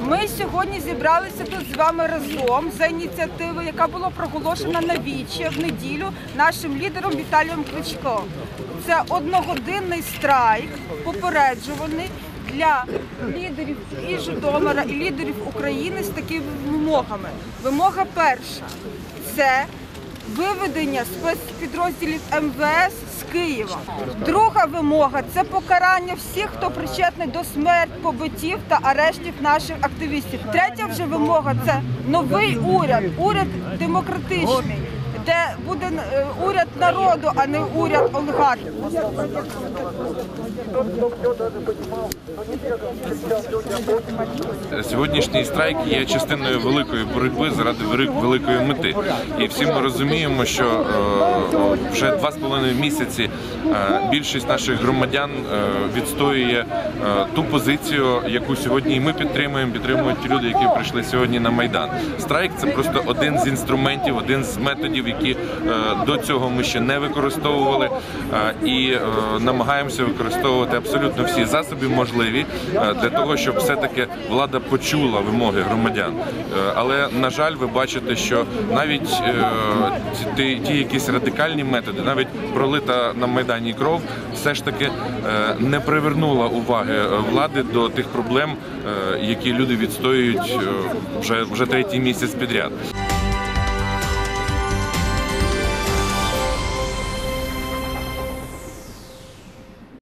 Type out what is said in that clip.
Ми сьогодні зібралися тут з вами разом за ініціативою, яка була проголошена на вічі в неділю нашим лідером Віталієм Кличко. Це одногодинний страйк, попереджуваний для лідерів і Житомира, і лідерів України з такими вимогами. Вимога перша це виведення спецпідрозділів МВС з Києва. Друга вимога це покарання всіх, хто причетний до смерть, побитів та арештів наших активістів. Третя вже вимога це новий уряд, уряд демократичний, де буде е, уряд народу, а не уряд олігархів. Сьогоднішній страйк є частиною великої боротьби заради великої мети. І всі ми розуміємо, що е, вже два з половиною місяці е, більшість наших громадян відстоює ту позицію, яку сьогодні і ми підтримуємо, підтримують ті люди, які прийшли сьогодні на майдан. Страйк це просто один з інструментів, один з методів, які е, до цього ми ще не використовували, е, і е, намагаємося використовувати абсолютно всі засоби можливі для того, щоб все-таки влада почула вимоги громадян. Але на жаль, ви бачите, що навіть ті, ті якісь радикальні методи, навіть пролита на майдані кров, все ж таки не привернула уваги влади до тих проблем, які люди відстоюють вже вже третій місяць підряд.